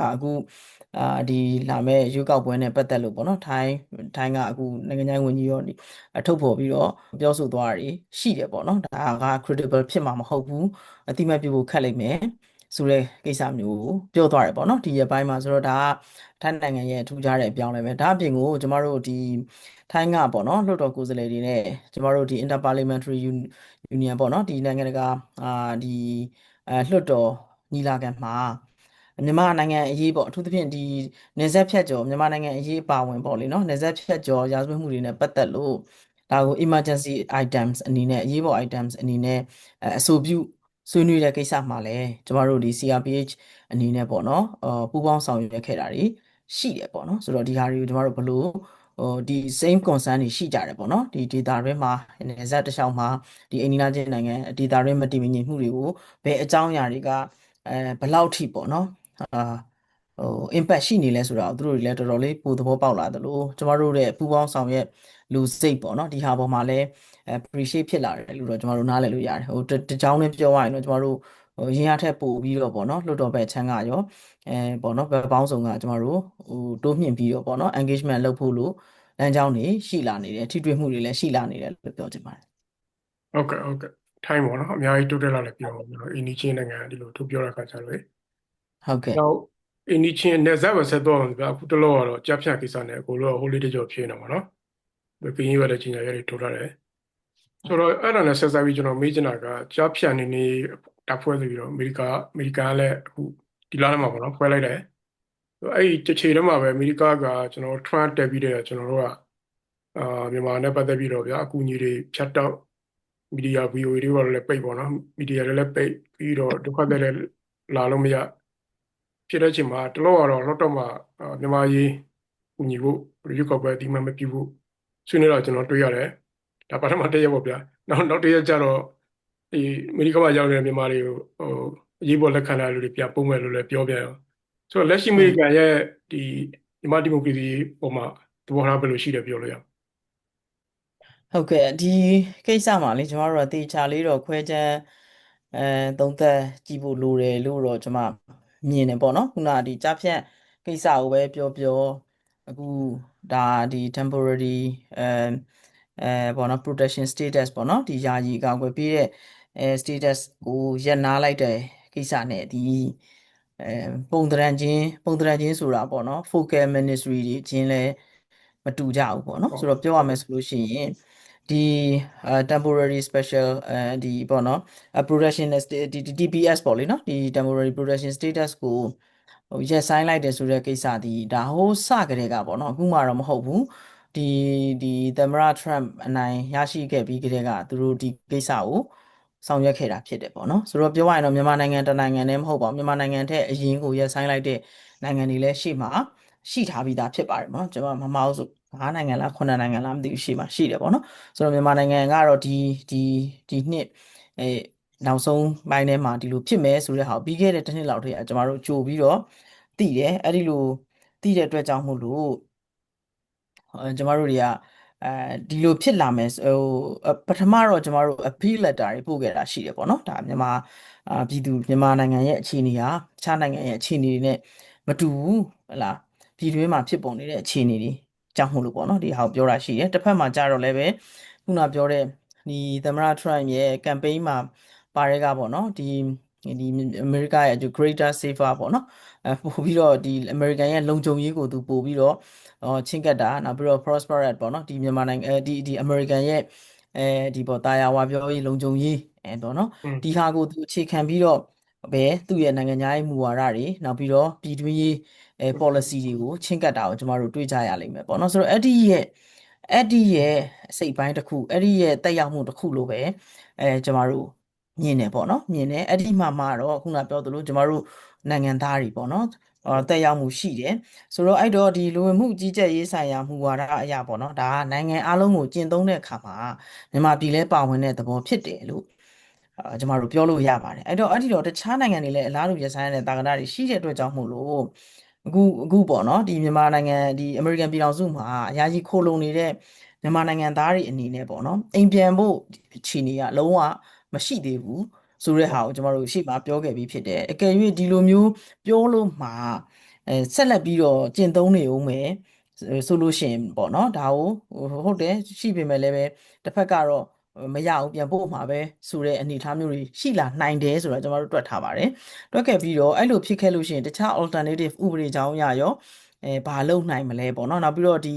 ဒါအခုအာဒီလာမဲ့ရွေးကောက်ပွဲနဲ့ပတ်သက်လို့ပေါ့နော်ထိုင်းထိုင်းကအခုနိုင်ငံခြားရေးဝန်ကြီးရောဒီအထုတ်ဖော်ပြီးတော့ပြောဆိုသွားတာရှိတယ်ပေါ့နော်ဒါက credible ဖြစ်မှာမဟုတ်ဘူးအတိမတ်ပြုဖို့ခက်လိမ့်မယ်ဆိုတဲ့ကိစ္စမျိုးကိုပြောသွားတယ်ပေါ့နော်ဒီရက်ပိုင်းမှာဆိုတော့ဒါကထိုင်းနိုင်ငံရဲ့ထူးခြားတဲ့အပြောင်းလဲပဲဒါအပြင်ကိုကျမတို့ဒီထိုင်းကပေါ့နော်လွှတ်တော်ကိုယ်စားလှယ်တွေနဲ့ကျမတို့ဒီ Interparliamentary Union ပေါ့နော်ဒီနိုင်ငံတကာအာဒီအဲလွှတ်တော်ညီလာခံမှာ မြန်မာနိုင်ငံအရေးပေါ့အထူးသဖြင့်ဒီနေဆက်ဖြတ်ကျော်မြန်မာနိုင်ငံအရေးပါဝင်ပေါ့လေနော်နေဆက်ဖြတ်ကျော်ရာဇဝတ်မှုတွေနဲ့ပတ်သက်လို့ဒါကို emergency items အနေနဲ့အရေးပေါ် items အနေနဲ့အဆိုပြုဆွေးနွေးတဲ့ကိစ္စမှာလည်းကျမတို့ဒီ CRPH အနေနဲ့ပေါ့နော်အပူးပေါင်းဆောင်ရွက်ခဲ့တာတွေရှိတယ်ပေါ့နော်ဆိုတော့ဒီဟာတွေကိုကျမတို့ဘလို့ဟိုဒီ same concern တွေရှိကြတယ်ပေါ့နော်ဒီ data တွေမှာနေဆက်တစ်လျှောက်မှာဒီအိန္ဒိယချင်းနိုင်ငံ data တွေမတည်မငြိမ်မှုတွေကိုဘယ်အကြောင်းအရာတွေကအဲဘယ်လောက်ထိပေါ့နော် အာဟို impact ရှိနေလဲဆိုတာကိုသူတို့တွေလည်းတော်တော်လေးပိုသဘောပေါက်လာသလိုကျမတို့ရဲ့ပူးပေါင်းဆောင်ရွက်လူစိတ်ပေါ့နော်ဒီဟာပေါ်မှာလည်း appreciate ဖြစ်လာတယ်လို့တော့ကျမတို့နားလည်လို့ရတယ်ဟိုတကြောင်းနဲ့ပြောရရင်တော့ကျမတို့ဟိုရင်းရထက်ပို့ပြီးတော့ပေါ့နော်လွတ်တော်ဘက်ချမ်းကရောအဲပေါ့နော်ဘက်ပေါင်းစုံကကျမတို့ဟိုတိုးမြင့်ပြီးတော့ပေါ့နော် engagement လုပ်ဖို့လို့လမ်းကြောင်းတွေရှိလာနေတယ်ထိတွေ့မှုတွေလည်းရှိလာနေတယ်လို့ပြောချင်ပါတယ်ဟုတ်ကဲ့ဟုတ်ကဲ့ထိုင်းပေါ့နော်အများကြီးတိုးတက်လာလည်းပြောကျွန်တော်အင်းဒီချင်းနိုင်ငံဒီလိုထုတ်ပြောတဲ့အခါကျတော့ ဟုတ်ကဲ့နောက်အင်းဒီချင်းနဲ့ဇက်ပဲဆက်တော့ဗျာအခုတလောကတော့ကြားဖြတ်ကိစ္စနဲ့ကိုလိုဟိုလေးတကြောဖြစ်နေမှာနော်ကင်းရွက်တဲ့ကြီးညာရတွေထုတ်ထားတယ်ဆိုတော့အဲ့ဒါနဲ့ဆက်စားပြီးကျွန်တော်မေးချင်တာကကြားဖြတ်နေနေတပ်ဖွဲ့ပြီးတော့အမေရိကအမေရိကန်ကလည်းအခုဒီလထဲမှာပေါ့နော်ဖွဲ့လိုက်တယ်အဲ့ဒီတစ်ချိန်တည်းမှာပဲအမေရိကကကျွန်တော် Trump တက်ပြီးတဲ့ကျွန်တော်တို့ကအာမြန်မာနဲ့ပတ်သက်ပြီးတော့ဗျာအကူအညီတွေဖြတ်တောက်မီဒီယာ VOA တွေဘာလို့လဲပိတ်ပေါ့နော်မီဒီယာတွေလည်းပိတ်ပြီးတော့ဒုက္ခသည်တွေလာလို့မရ ဖြစ်တဲ့အချိန်မှာတလို့ကတော့တော့တော့မှမြန်မာရေးကူညီဖို့ရုပ်ကောက်ပဲဒီမှမပြဘူးဆွေးနွေးတော့ကျွန်တော်တွေ့ရတယ်ဒါပထမတစ်ရက်ပေါ့ဗျာနောက်နောက်တစ်ရက်ကျတော့ဒီအမေရိကမှာရောက်နေတဲ့မြန်မာတွေကိုဟိုအရေးပေါ်လက်ခံလာလူတွေပြပုံမဲ့လို့လည်းပြောပြရောဆိုတော့လက်ရှိအမေရိကန်ရဲ့ဒီမြန်မာဒီမိုကရေစီပုံမှာသဘောထားဘယ်လိုရှိတယ်ပြောလို့ရဟုတ်ကဲ့ဒီကိစ္စမှာလေကျွန်တော်တို့ကတေချာလေးတော့ခွဲခြမ်းအဲသုံးသပ်ကြည့်ဖို့လိုတယ်လို့တော့ကျွန်မ မြင်တယ်ပေါ့နော်ခုနကဒီကြားဖြတ်ကိစ္စကိုပဲပြောပြောအခုဒါဒီ temporary အဲအဲပေါ့နော် protection status ပေါ့နော်ဒီယာယီအကာအကွယ်ပေးတဲ့အဲ status ကိုရပ်နားလိုက်တဲ့ကိစ္စနဲ့ဒီအဲပုံသဏ္ဍာန်ချင်းပုံသဏ္ဍာန်ချင်းဆိုတာပေါ့နော် focal ministry တွေချင်းလဲမတူကြဘူးပေါ့နော်ဆိုတော့ပြောရမယ်ဆိုလို့ရှိရင် ဒီ temporary special အဲဒီပေါ့နော် production ဒီ TPS ပေါ့လေနော်ဒီ temporary production status ကိုဟိုရက်ဆိုင်လိုက်တယ်ဆိုတဲ့ကိစ္စဒီဒါဟိုစကြတဲ့ကပေါ့နော်အခုမှတော့မဟုတ်ဘူးဒီဒီသမ္မတ Trump အနိုင်ရရှိခဲ့ပြီးကြတဲ့ကသူတို့ဒီကိစ္စကိုဆောင်ရွက်ခဲ့တာဖြစ်တယ်ပေါ့နော်ဆိုတော့ပြောရရင်တော့မြန်မာနိုင်ငံတနိုင်ငံတည်းမဟုတ်ပါဘူးမြန်မာနိုင်ငံထက်အရင်ကိုရက်ဆိုင်လိုက်တဲ့နိုင်ငံတွေလည်းရှေ့မှာရှိထားပြီးသားဖြစ်ပါတယ်ပေါ့နော်ကျွန်တော်မမအောင်ဆို 9နိုင်ငံလား9နိုင်ငံလားမသိဘူးရှေ့မှာရှိတယ်ပေါ့နော်ဆိုတော့မြန်မာနိုင်ငံကတော့ဒီဒီဒီနှစ်အဲနောက်ဆုံးပိုင်းထဲမှာဒီလိုဖြစ်မယ်ဆိုတဲ့ဟာပြီးခဲ့တဲ့တစ်နှစ်လောက်တည်းကကျွန်တော်တို့ကြိုပြီးတော့သိတယ်အဲ့ဒီလိုသိတဲ့အတွက်ကြောင့်မို့လို့ကျွန်တော်တို့တွေကအဲဒီလိုဖြစ်လာမယ်ဟိုပထမတော့ကျွန်တော်တို့ appeal letter တွေပို့ခဲ့တာရှိတယ်ပေါ့နော်ဒါမြန်မာပြည်သူမြန်မာနိုင်ငံရဲ့အခြေအနေဟာတခြားနိုင်ငံရဲ့အခြေအနေတွေနဲ့မတူဘူးဟလားပြည်တွင်းမှာဖြစ်ပေါ်နေတဲ့အခြေအနေတွေ ကြောင့်မို့လို့ပေါ့နော်ဒီဟာကိုပြောတာရှိတယ်တစ်ဖက်မှာကြတော့လည်းပဲခုနပြောတဲ့ဒီသမ္မတ Trump ရဲ့ campaign မှာပါရဲကပေါ့နော်ဒီဒီအမေရိကရဲ့ greater safer ပေါ့နော်အဲပို့ပြီးတော့ဒီ American ရဲ့လုံခြုံရေးကိုသူပို့ပြီးတော့အော်ချင်းကပ်တာနောက်ပြီးတော့ prosperous ပေါ့နော်ဒီမြန်မာနိုင်ငံအဲဒီဒီ American ရဲ့အဲဒီပေါ့တာယာဝါပြောရေးလုံခြုံရေးအဲပေါ့နော်ဒီဟာကိုသူအခြေခံပြီးတော့ပဲသူ့ရဲ့နိုင်ငံခြားရေးမူဝါဒတွေနောက်ပြီးတော့ပြည်တွင်းရေး အဲ policy တွေကိုချင်းကပ်တာကိုကျမတို့တွေ့ကြရလိမ့်မယ်ပေါ့နော်ဆိုတော့အဲ့ဒီရဲ့အဲ့ဒီရဲ့စိတ်ပိုင်းတစ်ခုအဲ့ဒီရဲ့တက်ရောက်မှုတစ်ခုလိုပဲအဲကျမတို့မြင်တယ်ပေါ့နော်မြင်တယ်အဲ့ဒီမှာမှတော့ခုနပြောသလိုကျမတို့နိုင်ငံသားတွေပေါ့နော်အော်တက်ရောက်မှုရှိတယ်ဆိုတော့အဲ့တော့ဒီလူဝင်မှုကြီးကြပ်ရေးဆိုင်ရာမူဝါဒအရာပေါ့နော်ဒါကနိုင်ငံအလုံးကိုကျင့်သုံးတဲ့အခါမှာမြန်မာပြည်လဲပါဝင်တဲ့သဘောဖြစ်တယ်လို့အာကျမတို့ပြောလို့ရပါတယ်အဲ့တော့အဲ့ဒီတော့တခြားနိုင်ငံတွေလည်းအလားတူရဆိုင်တဲ့တာကတာတွေရှိတဲ့အတွက်ကြောင့်မို့လို့ အခုအခုပေါ့နော်ဒီမြန်မာနိုင်ငံဒီအမေရိကန်ပြည်ထောင်စုမှာအရာကြီးခိုးလုံနေတဲ့မြန်မာနိုင်ငံသားတွေအနေနဲ့ပေါ့နော်အိမ်ပြန်ဖို့အခြေအနေကလုံးဝမရှိသေးဘူးဆိုတဲ့ဟာကိုကျွန်တော်တို့ရှေ့မှာပြောခဲ့ပြီးဖြစ်တယ်အကယ်၍ဒီလိုမျိုးပြောလို့မှာအဲဆက်လက်ပြီးတော့ကျင့်သုံးနေဦးမယ်ဆိုလို့ရှိရင်ပေါ့နော်ဒါကိုဟုတ်တယ်ရှိပေမဲ့လည်းပဲတစ်ဖက်ကတော့ မရဘူးပြန်ပို့မှာပဲဆိုတဲ့အနေအထားမျိုးတွေရှိလာနိုင်တယ်ဆိုတော့ကျွန်တော်တို့တွက်ထားပါတယ်တွက်ခဲ့ပြီးတော့အဲ့လိုဖြစ်ခဲ့လို့ရှိရင်တခြား alternative ဥပဒေကြောင်းအရရောအဲဘာလုပ်နိုင်မလဲပေါ့နော်နောက်ပြီးတော့ဒီ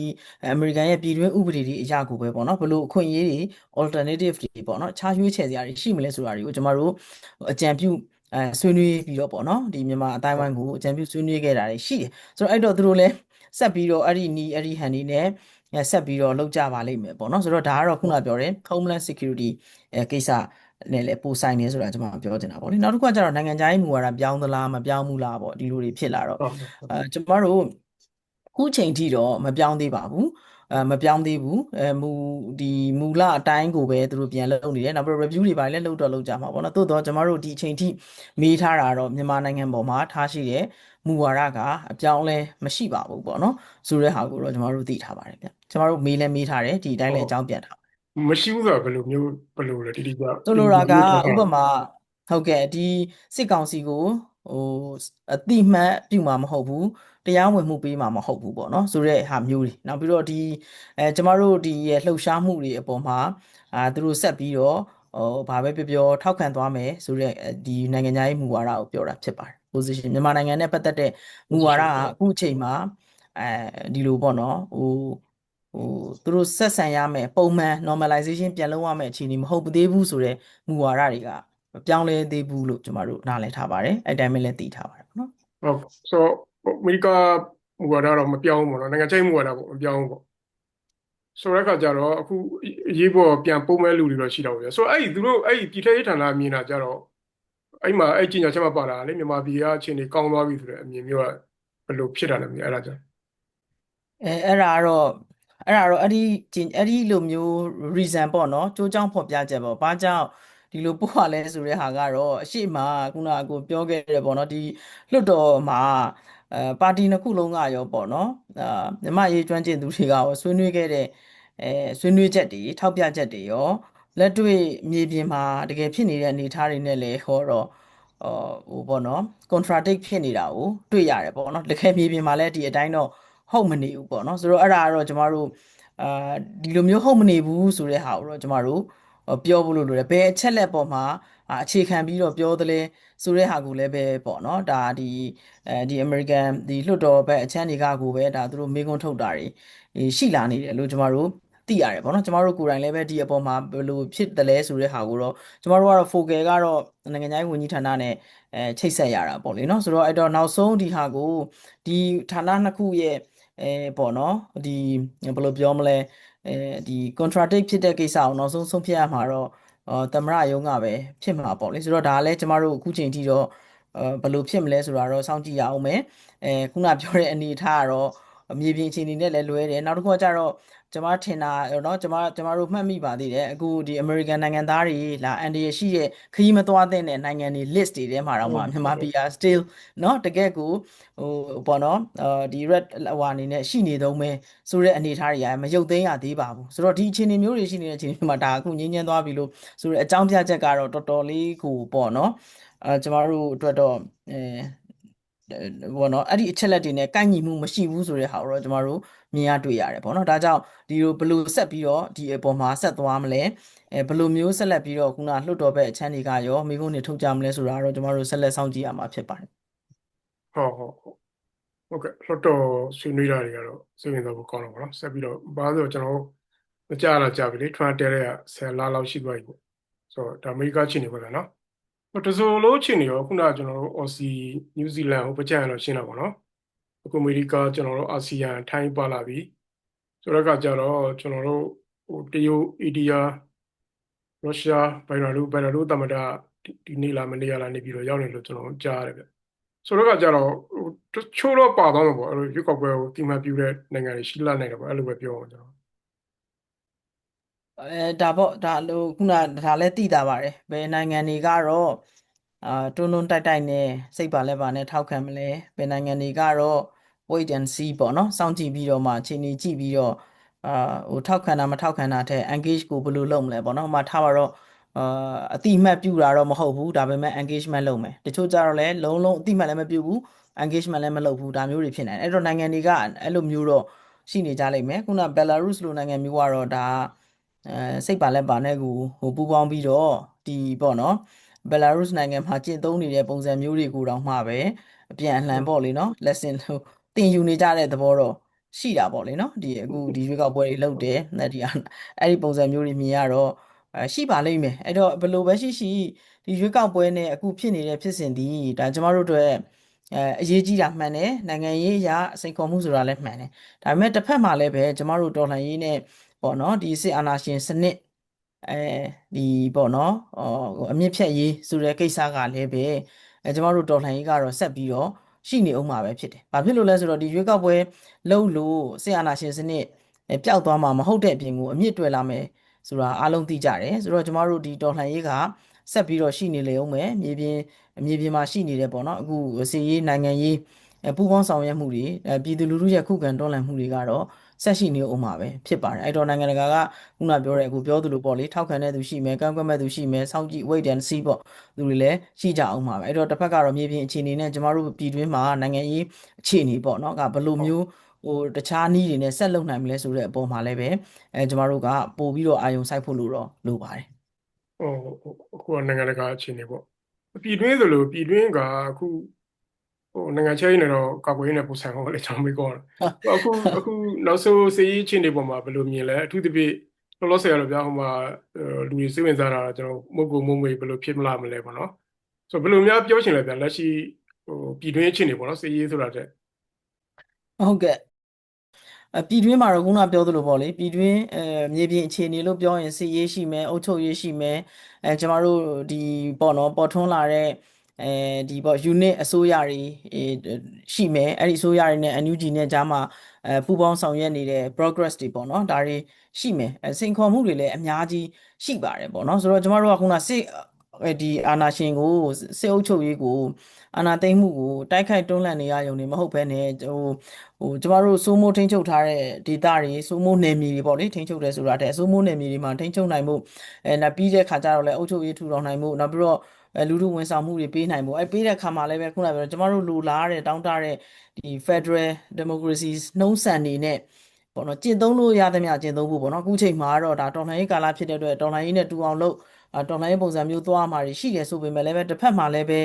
အမေရိကန်ရဲ့ပြည်တွင်းဥပဒေတွေအရာကိုပဲပေါ့နော်ဘလို့အခွင့်အရေးတွေ alternative တွေပေါ့နော်ခြားရွေးချယ်စရာတွေရှိမလဲဆိုတာတွေကိုကျွန်တော်တို့အကြံပြုအဲဆွေးနွေးပြီးတော့ပေါ့နော်ဒီမြန်မာအတိုင်းဝိုင်းကိုအကြံပြုဆွေးနွေးခဲ့တာတွေရှိတယ်ဆိုတော့အဲ့တော့သူတို့လည်းဆက်ပြီးတော့အဲ့ဒီနီးအဲ့ဒီဟန်ဒီနဲ့ ဆက်ပြီးတော့လောက်ကြပါလိမ့်မယ်ပေါ့နော်ဆိုတော့ဒါကတော့ခုနပြောတယ် Homeland Security အဲကိစ္စနဲ့လည်းပိုဆိုင်နေဆိုတာကျွန်မပြောချင်တာပေါ့လေနောက်တစ်ခုကကျတော့နိုင်ငံခြားရေးမူဝါဒပြောင်းသလားမပြောင်းဘူးလားပေါ့ဒီလိုတွေဖြစ်လာတော့ဟုတ်ဟုတ်ဟုတ်အဲကျွန်မတို့ခုချိန်ထိတော့မပြောင်းသေးပါဘူးအဲမပြောင်းသေးဘူးအဲမူဒီမူလအတိုင်းကိုပဲသူတို့ပြန်လုပ်နေတယ်နောက်ပြီး review တွေပါလည်းလုပ်တော့လုပ်ကြမှာပေါ့နော်သို့တော့ကျွန်မတို့ဒီအချိန်ထိမေးထားတာတော့မြန်မာနိုင်ငံပေါ်မှာထားရှိတဲ့ မူဝါဒကအပြောင်းလဲမရှိပါဘူးပေါ့နော်ဆိုတဲ့ဟာကိုတော့ကျွန်တော်တို့သိထားပါတယ်ဗျကျွန်တော်တို့မေးလဲမေးထားတယ်ဒီအတိုင်းလည်းအကြောင်းပြန်ထားမရှိဘူးဆိုတာဘယ်လိုမျိုးဘယ်လိုလဲတိတိကျဆိုလိုတာကဥပမာဟုတ်ကဲ့ဒီစစ်ကောင်စီကိုဟိုအတိမတ်ပြုမှာမဟုတ်ဘူးတရားဝင်မှုပေးမှာမဟုတ်ဘူးပေါ့နော်ဆိုတဲ့ဟာမျိုးတွေနောက်ပြီးတော့ဒီအဲကျမတို့ဒီရဲ့လှုပ်ရှားမှုတွေအပေါ်မှာအာသူတို့ဆက်ပြီးတော့ဟိုဘာပဲပြောပြောထောက်ခံသွားမယ်ဆိုတဲ့ဒီနိုင်ငံခြားရေးမူဝါဒကိုပြောတာဖြစ်ပါတယ် position မြန်မာနိုင်ငံနဲ့ပတ်သက်တဲ့မူဝါဒကအခုအချိန်မှာအဲဒီလိုပေါ့နော်ဟိုဟိုသူတို့ဆက်ဆံရမယ်ပုံမှန် normalization ပြန်လုပ်ရမယ်အခြေအနေမဟုတ်သေးဘူးဆိုတော့မူဝါဒတွေကမပြောင်းလဲသေးဘူးလို့ကျွန်တော်တို့နားလည်ထားပါတယ်အဲ့တိုင်းပဲလည်းသိထားပါတယ်ပေါ့နော်ဟုတ်ဆိုအမေရိကမူဝါဒတော့မပြောင်းဘူးပေါ့နော်နိုင်ငံခြားရေးမူဝါဒပေါ့မပြောင်းဘူးပေါ့ဆိုတဲ့အခါကျတော့အခုအရေးပေါ်ပြန်ပုံမဲ့လူတွေတော့ရှိတော့ဗျာဆိုတော့အဲ့ဒီသူတို့အဲ့ဒီပြည်ထရေးဌာနမြင်တာကြတော့ အဲ့မှာအဲ့ကြီးညာချက်မှာပါလာတာလေမြန်မာပြည်ကအခြေအနေကောင်းသွားပြီဆိုတဲ့အမြင်မျိုးကဘယ်လိုဖြစ်တာလဲမသိဘူးအဲ့ဒါကြောင့်အဲအဲ့ဒါကတော့အဲ့ဒါတော့အဲ့ဒီကျင်အဲ့ဒီလိုမျိုး reason ပေါ့နော်ကြိုးကြောင်းဖော်ပြချက်ပေါ့ဘာကြောင့်ဒီလိုပို့ရလဲဆိုတဲ့ဟာကတော့အရှိမခုနကကိုပြောခဲ့တယ်ပေါ့နော်ဒီလွတ်တော်မှာအဲပါတီနှစ်ခုလုံးကရောပေါ့နော်အာမြမရေးကျွမ်းကျင်သူတွေကရောဆွေးနွေးခဲ့တဲ့အဲဆွေးနွေးချက်တွေထောက်ပြချက်တွေရော လက်တွေ့မြေပြင်မှာတကယ်ဖြစ်နေတဲ့အနေအထားတွေနဲ့လည်းဟောတော့ဟိုပေါ့နော် contradict ဖြစ်နေတာကိုတွေ့ရတယ်ပေါ့နော်တကယ်မြေပြင်မှာလည်းဒီအတိုင်းတော့ဟုတ်မနေဘူးပေါ့နော်ဆိုတော့အဲ့ဒါကတော့ကျမတို့အာဒီလိုမျိုးဟုတ်မနေဘူးဆိုတဲ့ဟာကိုတော့ကျမတို့ပြောဖို့လို့လိုတယ်ဘယ်အချက်လက်ပေါ်မှာအခြေခံပြီးတော့ပြောသလဲဆိုတဲ့ဟာကိုလည်းပဲပေါ့နော်ဒါဒီအဲဒီ American ဒီလွှတ်တော်ဘက်အချမ်းတွေကကိုပဲဒါသူတို့မေးခွန်းထုတ်တာတွေရှိလာနေတယ်လို့ကျမတို့ သိရတယ်ပေါ့နော်ကျမတို့ကိုယ်တိုင်လည်းပဲဒီအပေါ်မှာဘယ်လိုဖြစ်တယ်လဲဆိုတဲ့ဟာကိုတော့ကျမတို့ကတော့ focal ကတော့နိုင်ငံခြားရေးဝန်ကြီးဌာနနဲ့အဲချိတ်ဆက်ရတာပေါ့လေနော်ဆိုတော့အဲ့တော့နောက်ဆုံးဒီဟာကိုဒီဌာနနှစ်ခုရဲ့အဲပေါ့နော်ဒီဘယ်လိုပြောမလဲအဲဒီ contradict ဖြစ်တဲ့ကိစ္စကိုနောက်ဆုံးဆုံးဖြတ်ရမှာတော့အော်သမရယုံကပဲဖြစ်မှာပေါ့လေဆိုတော့ဒါလည်းကျမတို့အခုချိန်ထိတော့အဲဘယ်လိုဖြစ်မလဲဆိုတာတော့စောင့်ကြည့်ရအောင်မယ်အဲခုနပြောတဲ့အနေအထားကတော့မြေပြင်အခြေအနေနဲ့လည်းလွဲတယ်နောက်တစ်ခုကကျတော့ ကျမထင်တာเนาะကျမကျမတို့မှတ်မိပါသေးတယ်အခုဒီ American နိုင်ငံသားတွေလာအန်ဒီရရှိတဲ့ခရီးမသွားတဲ့နိုင်ငံတွေ list တွေထဲမှာတော့မှမြန်မာပြည်က still เนาะတကယ်ကိုဟိုပေါ့နော်အာဒီ red ဟိုအနေနဲ့ရှိနေသုံးပဲဆိုတဲ့အနေအထားတွေကမရုပ်သိမ်းရသေးပါဘူးဆိုတော့ဒီအခြေအနေမျိုးတွေရှိနေတဲ့အခြေအနေမှာဒါအခုငြင်းငင်းသွားပြီလို့ဆိုတော့အကြောင်းပြချက်ကတော့တော်တော်လေးကိုပေါ့နော်အဲကျမတို့အတွက်တော့အဲ ဘောနော်အဲ့ဒီအချက်လက်တွေနဲ့ကိုက်ညီမှုမရှိဘူးဆိုတဲ့ဟာကိုတော့ကျမတို့မြင်ရတွေ့ရတယ်ပေါ့နော်ဒါကြောင့်ဒီလိုဘယ်လိုဆက်ပြီးတော့ဒီအပေါ်မှာဆက်သွားမလဲအဲဘယ်လိုမျိုးဆက်လက်ပြီးတော့ခုနလွှတ်တော်ဘက်အချမ်းတွေကရောမိကုန်းတွေထုတ်ကြမလဲဆိုတာတော့ကျမတို့ဆက်လက်စောင့်ကြည့်ရမှာဖြစ်ပါတယ်ဟုတ်ဟုတ်ဟုတ်ဟုတ်ကဲ့လွှတ်တော်ဆွေးနွေးတာတွေကတော့စိတ်ဝင်စားဖို့ကောင်းတော့ဗောနော်ဆက်ပြီးတော့ဘာလို့လဲဆိုတော့ကျွန်တော်မကြလာကြပြီလေ Trump တဲတဲ့က10လလောက်ရှိသွားပြီပေါ့ဆိုတော့ဒါအမေရိကချင်းနေပါလားနော်ဟို တစိုးလို့ချင်းနေရောခုနကကျွန်တော်တို့ Aussie New Zealand ဟိုပကြံတော့ရှင်းတာပေါ့နော်အခုအမေရိကကျွန်တော်တို့အာဆီယံထိုင်းပါလာပြီဆိုတော့ကကြတော့ကျွန်တော်တို့ဟိုတရုတ်အိန္ဒိယရုရှားဘယ်လာလူဘယ်လာလူတမတာဒီနေ့လာမနေ့လာနေပြီးတော့ရောက်နေလို့ကျွန်တော်ကြားရတယ်ဗျဆိုတော့ကကြတော့ဟိုတချို့တော့ပါသွားမှာပေါ့အဲ့လိုရွက်ကောက်ပွဲကိုတိမှတ်ပြုတဲ့နိုင်ငံတွေရှိလာနိုင်တယ်ပေါ့အဲ့လိုပဲပြောအောင်ကျွန်တော် အဲဒါပေါ့ဒါလို့ခုနဒါလည်းသိတာပါတယ်ဘယ်နိုင်ငံတွေကတော့အာတွန်းတွန်းတိုက်တိုက်နဲ့စိတ်ပါလက်ပါနဲ့ထောက်ခံမလဲဘယ်နိုင်ငံတွေကတော့ wait and see ပေါ့နော်စောင့်ကြည့်ပြီးတော့မှအချိန်ကြီးကြည့်ပြီးတော့အာဟိုထောက်ခံတာမထောက်ခံတာတဲ့ engage ကိုဘယ်လိုလုပ်မလဲပေါ့နော်ဥပမာထားပါတော့အာအတိအမှတ်ပြုတာတော့မဟုတ်ဘူးဒါပေမဲ့ engagement လုပ်မယ်တချို့ကြတော့လည်းလုံးလုံးအတိအမှတ်လည်းမပြုဘူး engagement လည်းမလုပ်ဘူးဒါမျိုးတွေဖြစ်နေတယ်အဲ့တော့နိုင်ငံတွေကအဲ့လိုမျိုးတော့ရှိနေကြလိမ့်မယ်ခုန Belarus လိုနိုင်ငံမျိုးကတော့ဒါ အဲစိတ်ပါလက်ပါနဲ့ကိုဟိုပူးပေါင်းပြီးတော့ဒီပေါ့နော် Belarus နိုင်ငံမှာကျင့်သုံးနေတဲ့ပုံစံမျိုးတွေကိုတောင်မှပဲအပြန်အလှန်ပေါ့လေနော် lesson ဟိုသင်ယူနေကြတဲ့သဘောတော့ရှိတာပေါ့လေနော်ဒီအခုဒီရွေးကောက်ပွဲတွေလုပ်တယ်အဲ့ဒီအဲ့ဒီပုံစံမျိုးတွေမြင်ရတော့အဲရှိပါလိမ့်မယ်အဲ့တော့ဘယ်လိုပဲရှိရှိဒီရွေးကောက်ပွဲနဲ့အခုဖြစ်နေတဲ့ဖြစ်စဉ်ဒီဒါကျမတို့တို့အဲအရေးကြီးတာမှန်တယ်နိုင်ငံရေးအရာစိန်ခေါ်မှုဆိုတာလည်းမှန်တယ်ဒါပေမဲ့တစ်ဖက်မှာလည်းပဲကျမတို့တော်လှန်ရေးနဲ့ ပေါ့နော်ဒီစစ်အာဏာရှင်စနစ်အဲဒီပေါ့နော်ဟိုအမြင့်ဖြတ်ရေးဆိုတဲ့ကိစ္စကလည်းပဲအဲကျမတို့တော်လှန်ရေးကတော့ဆက်ပြီးတော့ရှိနေအောင်မှာပဲဖြစ်တယ်။ဘာဖြစ်လို့လဲဆိုတော့ဒီရွေးကောက်ပွဲလုပ်လို့စစ်အာဏာရှင်စနစ်ပျောက်သွားမှာမဟုတ်တဲ့အပြင်ကိုအမြင့်တွယ်လာမယ်ဆိုတာအားလုံးသိကြတယ်။ဆိုတော့ကျမတို့ဒီတော်လှန်ရေးကဆက်ပြီးတော့ရှိနေလေအောင်မယ်။မြေပြင်မြေပြင်မှာရှိနေတယ်ပေါ့နော်။အခုစီရေးနိုင်ငံရေးပူးပေါင်းဆောင်ရွက်မှုတွေပြည်သူလူထုရဲ့ခုခံတော်လှန်မှုတွေကတော့ ဆက်ရှိနေအောင်မှာပဲဖြစ်ပါတယ်အဲ့တော့နိုင်ငံတကာကခုနပြောတဲ့အခုပြောသလိုပေါ့လေထောက်ခံတဲ့သူရှိမယ်ကန့်ကွက်မဲ့သူရှိမယ်စောင့်ကြည့် wait and see ပေါ့သူတွေလည်းရှိကြအောင်မှာပဲအဲ့တော့တစ်ဖက်ကတော့မြေပြင်အခြေအနေနဲ့ကျမတို့ပြည်တွင်းမှာနိုင်ငံရေးအခြေအနေပေါ့နော်ကဘယ်လိုမျိုးဟိုတခြားနည်းတွေနဲ့ဆက်လုပ်နိုင်မလဲဆိုတဲ့အပေါ်မှာလည်းပဲအဲကျမတို့ကပို့ပြီးတော့အာရုံစိုက်ဖို့လိုတော့လိုပါတယ်ဟိုအခုကနိုင်ငံတကာအခြေအနေပေါ့ပြည်တွင်းဆိုလို့ပြည်တွင်းကအခု ဟိုနိုင်ငံခြားရေးနဲ့တော့ကာကွယ်ရေးနဲ့ပုံစံဟောလေကျွန်တော်မေးကောအခုအခုနောက်ဆုံးစီးရေးချင်းတွေပေါ်မှာဘယ်လိုမြင်လဲအထူးသဖြင့်လောလောဆယ်ရတော့ဗျာဟိုမှာလူတွေစိတ်ဝင်စားတာကျွန်တော်မုတ်ကိုမုံမေဘယ်လိုဖြစ်မလားမလဲပေါ့နော်ဆိုဘယ်လိုများပြောချင်လဲဗျာလက်ရှိဟိုပြည်တွင်းချင်းတွေပေါ့နော်စီးရေးဆိုတာတဲ့ဟုတ်ကဲ့အပြည်တွင်းမှာတော့ခုနပြောသလိုပေါ့လေပြည်တွင်းအဲမြေပြင်အခြေအနေလို့ပြောရင်စီရေးရှိမယ်အုပ်ချုပ်ရေးရှိမယ်အဲကျမတို့ဒီပေါ့နော်ပေါ်ထွန်းလာတဲ့ အဲဒီပေါ့ unit အစိုးရတွေရှိမယ်အဲ့ဒီအစိုးရတွေနဲ့ NUG နဲ့ကြားမှာအဲပူးပေါင်းဆောင်ရွက်နေတဲ့ progress တွေပေါ့နော်ဒါတွေရှိမယ်အဲစိန်ခေါ်မှုတွေလည်းအများကြီးရှိပါတယ်ပေါ့နော်ဆိုတော့ကျမတို့ကခုနစစ်ဒီအာဏာရှင်ကိုစစ်အုပ်ချုပ်ရေးကိုအာဏာသိမ်းမှုကိုတိုက်ခိုက်တွန်းလှန်နေရရုံနဲ့မဟုတ်ဘဲနဲ့ဟိုဟိုကျမတို့စိုးမိုးထိန်းချုပ်ထားတဲ့ဒေသတွေစိုးမိုးနယ်မြေတွေပေါ့လေထိန်းချုပ်တယ်ဆိုတာတဲ့စိုးမိုးနယ်မြေတွေမှာထိန်းချုပ်နိုင်မှုအဲနောက်ပြီးတဲ့ခါကျတော့လည်းအုပ်ချုပ်ရေးထူထောင်နိုင်မှုနောက်ပြီးတော့ အဲလူထုဝန်ဆောင်မှုတွေပေးနိုင်ဖို့အဲပေးတဲ့ခါမှာလည်းပဲခုနကပြောကျမတို့လူလားတဲ့တောင်းတတဲ့ဒီ Federal Democracy နှုံးဆန်နေနဲ့ပေါ့နော်ကျင့်သုံးလို့ရသမျှကျင့်သုံးဖို့ပေါ့နော်အခုချိန်မှာတော့ဒါတော်လှန်ရေးကာလဖြစ်တဲ့အတွက်တော်လှန်ရေးနဲ့တူအောင်လုပ်တော်လှန်ရေးပုံစံမျိုးသွားမှာရှိတယ်ဆိုပေမဲ့လည်းပဲတစ်ဖက်မှာလည်းပဲ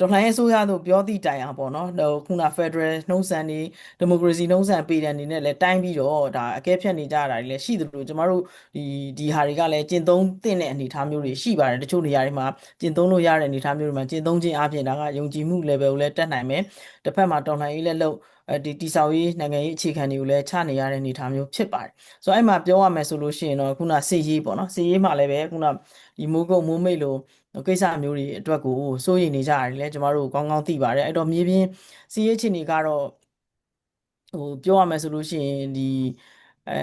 တော်လှန်ရေးဆိုရတို့ပြောသည့်တိုင်အောင်ပေါ့နော်ဟိုခုန Federal နှုံးဆန်နေဒီမိုကရေစီနှုံးဆန်ပေတဲ့အနေနဲ့လည်းတိုင်းပြီးတော့ဒါအကဲဖြတ်နေကြတာတွေလည်းရှိသလိုကျမတို့ဒီဒီဟာတွေကလည်းကျင့်သုံးသင့်တဲ့အနေအထားမျိုးတွေရှိပါတယ်တချို့နေရာတွေမှာကျင့်သုံးလို့ရတဲ့အနေအထားမျိုးတွေမှာကျင့်သုံးခြင်းအပြင်ဒါကယုံကြည်မှု level ကိုလည်းတက်နိုင်မယ်တစ်ဖက်မှာတော်လှန်ရေးလည်းလုပ်ဒီတိဆောက်ရေးနိုင်ငံရေးအခြေခံတွေကိုလည်းချနေရတဲ့အနေအထားမျိုးဖြစ်ပါတယ်ဆိုတော့အဲ့မှာပြောရမယ်ဆိုလို့ရှိရင်တော့ခုနစီရေးပေါ့နော်စီရေးမှာလည်းပဲခုနဒီမိုးကုတ်မိုးမိတ်လို ကိစ္စမျိုးတွေအတွက်ကိုစိုးရိမ်နေကြရတယ်လေကျမတို့ကောင်းကောင်းသိပါတယ်အဲ့တော့မြေပြင်စီရေးချင်းတွေကတော့ဟိုပြောရမယ်ဆိုလို့ရှိရင်ဒီအဲ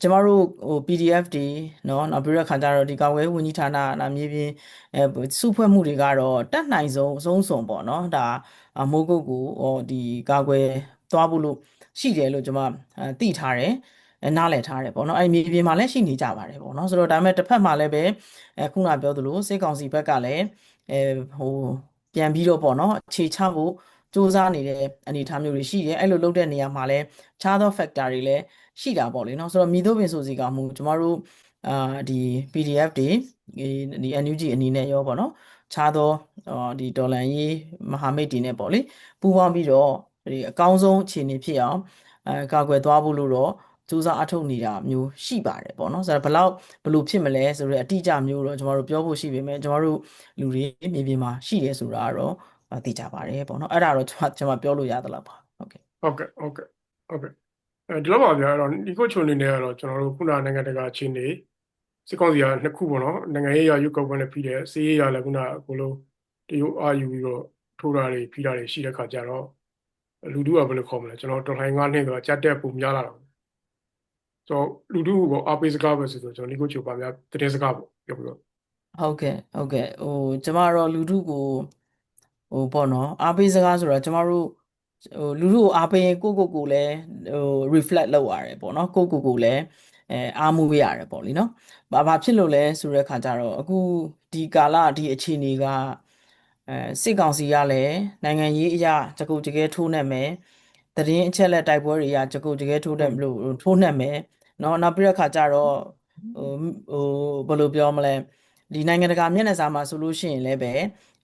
ကျမတို့ဟို PDF တွေเนาะနောက်ပြီးတော့ခါကြတော့ဒီကာဝဲဝန်ကြီးဌာနနာမြေပြင်အဲစုဖွဲ့မှုတွေကတော့တက်နိုင်ဆုံးအဆုံးစွန်ပေါ့เนาะဒါမိုးကုတ်ကိုဟောဒီကာကွယ်သွားဖို့လို့ရှိတယ်လို့ကျွန်မသိထားတယ် နားလည်ထားတယ်ပေါ့နော်အဲ့မြေပြင်မှာလည်းရှိနေကြပါတယ်ပေါ့နော်ဆိုတော့ဒါပေမဲ့တစ်ဖက်မှာလည်းပဲအဲခုနပြောသလိုစစ်ကောင်စီဘက်ကလည်းအဲဟိုပြန်ပြီးတော့ပေါ့နော်ခြေချဖို့စူးစမ်းနေတဲ့အနေအထားမျိုးတွေရှိတယ်အဲ့လိုလုပ်တဲ့နေရာမှာလည်းခြားသော factor တွေလည်းရှိတာပေါ့လေနော်ဆိုတော့မိတို့ပင်ဆိုစီကမှုကျမတို့အာဒီ PDF တွေဒီ NUG အနေနဲ့ရောပေါ့နော်ခြားသောဒီဒေါ်လာရေးမဟာမိတ်တွေနဲ့ပေါ့လေပူးပေါင်းပြီးတော့ဒီအကောင်းဆုံးအခြေအနေဖြစ်အောင်အဲကာကွယ်သွားဖို့လို့တော့ စူးစမ်းအထောက်နေတာမျိုးရှိပါတယ်ပေါ့နော်ဆိုတော့ဘလောက်ဘလို့ဖြစ်မလဲဆိုတော့အတိအကျမျိုးတော့ကျွန်တော်တို့ပြောဖို့ရှိပေမဲ့ကျွန်တော်တို့လူတွေမြေပြင်မှာရှိတယ်ဆိုတာကတော့သိကြပါတယ်ပေါ့နော်အဲ့ဒါတော့ကျွန်မကျွန်မပြောလို့ရသလားပါဟုတ်ကဲ့ဟုတ်ကဲ့ဟုတ်ကဲ့ဟုတ်ကဲ့အဲဒီလောက်ပါဗျာအဲ့တော့ဒီကိုချုံနေနေကတော့ကျွန်တော်တို့ခုနနိုင်ငံတကာချင်းနေစစ်ကောင်စီကနှစ်ခုပေါ့နော်နိုင်ငံရေးရရုပ်ကောက်ပွဲနဲ့ပြီးတယ်စီးရေးရလည်းခုနကိုလိုတရုတ်အာယူပြီးတော့ထိုးတာတွေပြီးတာတွေရှိတဲ့ခါကျတော့လူထုကဘယ်လိုခေါ်မလဲကျွန်တော်တော်လှန်ငါးနှစ်ဆိုတာကြက်တက်ပုံများလာတော့ ဆိုတော့လူထုကိုအားပေးစကားပဲဆိုတော့ကျွန်တော်ဒီကိုချိုပါများတည်စကားပေါ့ပြောပြီးတော့ဟုတ်ကဲ့ဟုတ်ကဲ့ဟိုကျမတို့လူထုကိုဟိုပေါ့နော်အားပေးစကားဆိုတော့ကျမတို့ဟိုလူထုကိုအားပေးရင်ကိုကိုကိုလည်းဟို reflect လုပ်ရတယ်ပေါ့နော်ကိုကိုကိုလည်းအဲအားမူရတယ်ပေါ့လीနော်ဘာဘာဖြစ်လို့လဲဆိုတဲ့ခါကျတော့အခုဒီကာလဒီအခြေအနေကအဲစစ်ကောင်စီကလည်းနိုင်ငံရေးအရာတကူတကယ်ထိုးနှက်မယ်သတင်းအချက်လက်တိုက်ပွဲတွေအရတကူတကယ်ထိုးနှက်လို့ထိုးနှက်မယ် เนาะနောက်ပြီးတဲ့ခါကျတော့ဟိုဟိုဘယ်လိုပြောမလဲဒီနိုင်ငံတကာမျက်နှာစာမှာဆိုလို့ရှိရင်လည်းပဲ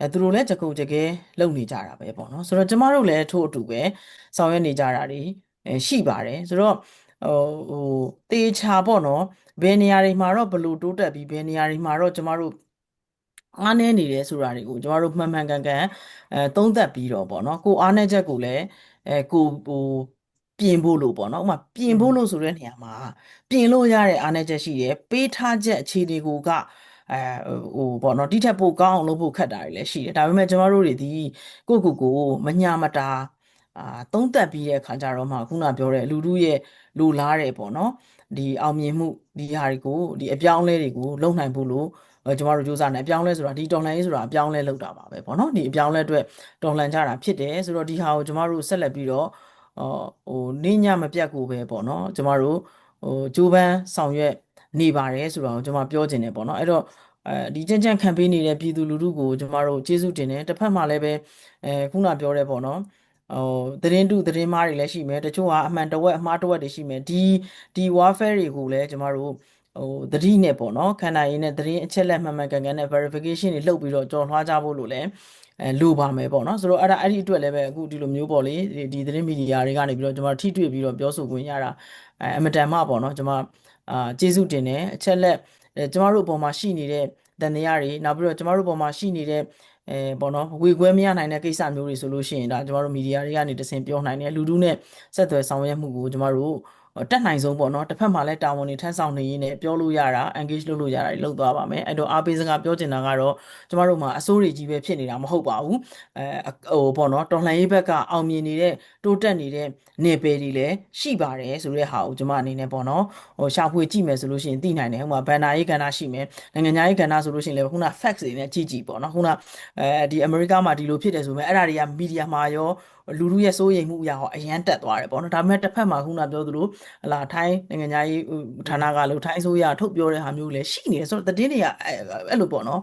အဲသူတို့လည်းတကူတကယ်လုပ်နေကြတာပဲပေါ့နော်ဆိုတော့ကျမတို့လည်းထို့အတူပဲဆောင်ရွက်နေကြတာတွေအဲရှိပါတယ်ဆိုတော့ဟိုဟိုတေချာပေါ့နော်ဘယ်နေရာတွေမှာတော့ဘယ်လိုတိုးတက်ပြီးဘယ်နေရာတွေမှာတော့ကျမတို့အားနည်းနေတယ်ဆိုတာတွေကိုကျမတို့မှန်မှန်ကန်ကန်အဲသုံးသပ်ပြီးတော့ပေါ့နော်ကိုအားနည်းချက်ကိုလည်းအဲကိုဟို ပြင်ဖို့လို့ပေါ့နော်ဥပမာပြင်ဖို့လို့ဆိုတဲ့နေရာမှာပြင်လို့ရတဲ့အားနည်းချက်ရှိတယ်ပေးထားချက်အခြေတွေကိုကအဲဟိုပေါ့နော်တိထက်ပိုကောင်းအောင်လုပ်ဖို့ခက်တာတွေလည်းရှိတယ်ဒါပေမဲ့ကျမတို့တွေဒီကိုယ့်ကိုယ်ကိုမညာမတာအာသုံးသပ်ပြီးတဲ့အခါကျတော့မှခုနပြောတဲ့လူလူရဲ့လူလားတယ်ပေါ့နော်ဒီအောင်မြင်မှုဒီဟာတွေကိုဒီအပြောင်းအလဲတွေကိုလုပ်နိုင်ဖို့လို့အဲကျမတို့စူးစမ်းနေအပြောင်းလဲဆိုတာဒီတော်လှန်ရေးဆိုတာအပြောင်းလဲလုပ်တာပါပဲပေါ့နော်ဒီအပြောင်းလဲအတွက်တော်လှန်ကြတာဖြစ်တယ်ဆိုတော့ဒီဟာကိုကျမတို့ဆက်လက်ပြီးတော့ ဟိုနေညမပြတ်ကိုပဲပေါ့နော်ကျမတို့ဟိုကြိုးပမ်းဆောင်ရွက်နေပါတယ်ဆိုတာကိုကျွန်မပြောချင်တယ်ပေါ့နော်အဲ့တော့အဲဒီကြံ့ကြံ့ခံပေးနေတဲ့ပြည်သူလူထုကိုကျမတို့ကျေးဇူးတင်တယ်တစ်ဖက်မှာလည်းပဲအဲခုနပြောတဲ့ပေါ့နော်ဟိုသတင်းတုသတင်းမှားတွေလည်းရှိမယ်တချို့ကအမှန်တဝက်အမှားတဝက်တွေရှိမယ်ဒီဒီ warfare တွေကိုလည်းကျမတို့ဟိုသတိနဲ့ပေါ့နော်ခန္ဓာရင်းနဲ့သတင်းအချက်လက်မှန်မှန်ကန်ကန်နဲ့ verification တွေလုပ်ပြီးတော့ကြော်လွှားကြဖို့လို့လည်း အဲလိုပါမယ်ပေါ့နော်ဆိုတော့အဲ့ဒါအဲ့ဒီအတွက်လည်းပဲအခုဒီလိုမျိုးပေါ့လေဒီဒီသတင်းမီဒီယာတွေကနေပြီးတော့ကျွန်တော်ထိတွေ့ပြီးတော့ပြောဆိုခွင့်ရတာအဲအမတန်မှပေါ့နော်ကျွန်မအာကျေးဇူးတင်တယ်အချက်လက်အဲကျွန်တော်တို့အပေါ်မှာရှိနေတဲ့တန်တရားတွေနောက်ပြီးတော့ကျွန်တော်တို့အပေါ်မှာရှိနေတဲ့အဲပေါ့နော်ဝေခွဲမရနိုင်တဲ့ကိစ္စမျိုးတွေဆိုလို့ရှိရင်ဒါကျွန်တော်တို့မီဒီယာတွေကနေတဆင့်ပြောနိုင်တယ်လူထုနဲ့ဆက်သွယ်ဆောင်ရွက်မှုကိုကျွန်တော်တို့ တက်နိုင်ဆုံးပေါ့နော်တစ်ဖက်မှာလည်းတာဝန်တွေထမ်းဆောင်နေရင်းနဲ့ပြောလို့ရတာ engage လုပ်လို့ရတာတွေလုပ်သွားပါမယ်အဲ့တော့အားပေးစကားပြောချင်တာကတော့ကျမတို့မှာအစိုးရကြီးပဲဖြစ်နေတာမဟုတ်ပါဘူးအဲဟိုပေါ့နော်တော်လှန်ရေးဘက်ကအောင်မြင်နေတဲ့တိုးတက်နေတဲ့နေပယ်တွေလည်းရှိပါတယ်ဆိုတဲ့ဟာကိုကျမအနေနဲ့ပေါ့နော်ဟိုရှာဖွေကြည့်မယ်ဆိုလို့ရှိရင်သိနိုင်တယ်ဟိုမှာဘန်နာရေးကဏ္ဍရှိမယ်နိုင်ငံခြားရေးကဏ္ဍဆိုလို့ရှိရင်လည်းခုန facts တွေနဲ့ကြည့်ကြည့်ပေါ့နော်ခုနအဲဒီအမေရိကမှာဒီလိုဖြစ်တယ်ဆိုပေမဲ့အဲ့ဒါတွေကမီဒီယာမှာရောလူလူရဲ့စိုးရိမ်မှုအရာဟောအရန်တက်သွားတယ်ပေါ့နော်ဒါပေမဲ့တစ်ဖက်မှာခုနပြောသလိုဟလာထိုင်းနိုင်ငံခြားရေးဌာနကလို့ထိုင်းဆိုရထုတ်ပြောတဲ့ဟာမျိုးလည်းရှိနေတယ်ဆိုတော့သတင်းတွေကအဲ့လိုပေါ့နော်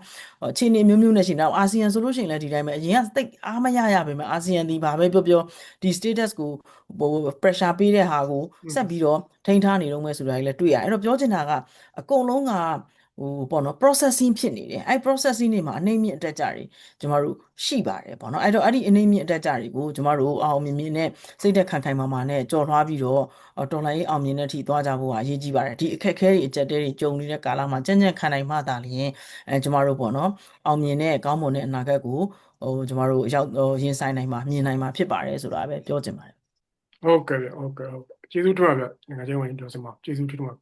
အခြေအနေမျိုးမျိုးနဲ့ရှိနေတော့အာဆီယံဆိုလို့ရှိရင်လည်းဒီတိုင်းပဲအရင်ကတိတ်အားမရရပါပဲအာဆီယံဒီဘာပဲပြောပြောဒီ status ကိုဟို pressure ပေးတဲ့ဟာကိုဆက်ပြီးတော့ထိန်းထားနေတော့မယ်ဆိုတာကြီးလည်းတွေ့ရတယ်အဲ့တော့ပြောချင်တာကအကုန်လုံးက ဟိုပေါ့နော် processing ဖြစ်နေတယ်အဲ့ processing တွေမှာအနေမြင့်အတက်ကြတွေကျမတို့ရှိပါတယ်ပေါ့နော်အဲ့တော့အဲ့ဒီအနေမြင့်အတက်ကြတွေကိုကျမတို့အောင်မြင်မြင်နဲ့စိတ်သက်ခံခိုင်မာမာနဲ့ကြော်လွှားပြီးတော့တော်လိုင်းအောင်မြင်တဲ့အထိသွားကြဖို့ကအရေးကြီးပါတယ်ဒီအခက်အခဲတွေအကြက်တဲတွေကြုံနေတဲ့ကာလမှာကြံ့ကြံ့ခံနိုင်မှသာလျှင်အဲကျမတို့ပေါ့နော်အောင်မြင်တဲ့ကောင်းမွန်တဲ့အနာဂတ်ကိုဟိုကျမတို့ရောက်ရင်ဆိုင်နိုင်မှာမြင်နိုင်မှာဖြစ်ပါတယ်ဆိုတာပဲပြောချင်ပါတယ်ဟုတ်ကဲ့ဗျဟုတ်ကဲ့ဟုတ်ကဲ့ကျေးဇူးတင်ပါဗျငါချင်းဝင်ပြောစမှာကျေးဇူးတင်ပါ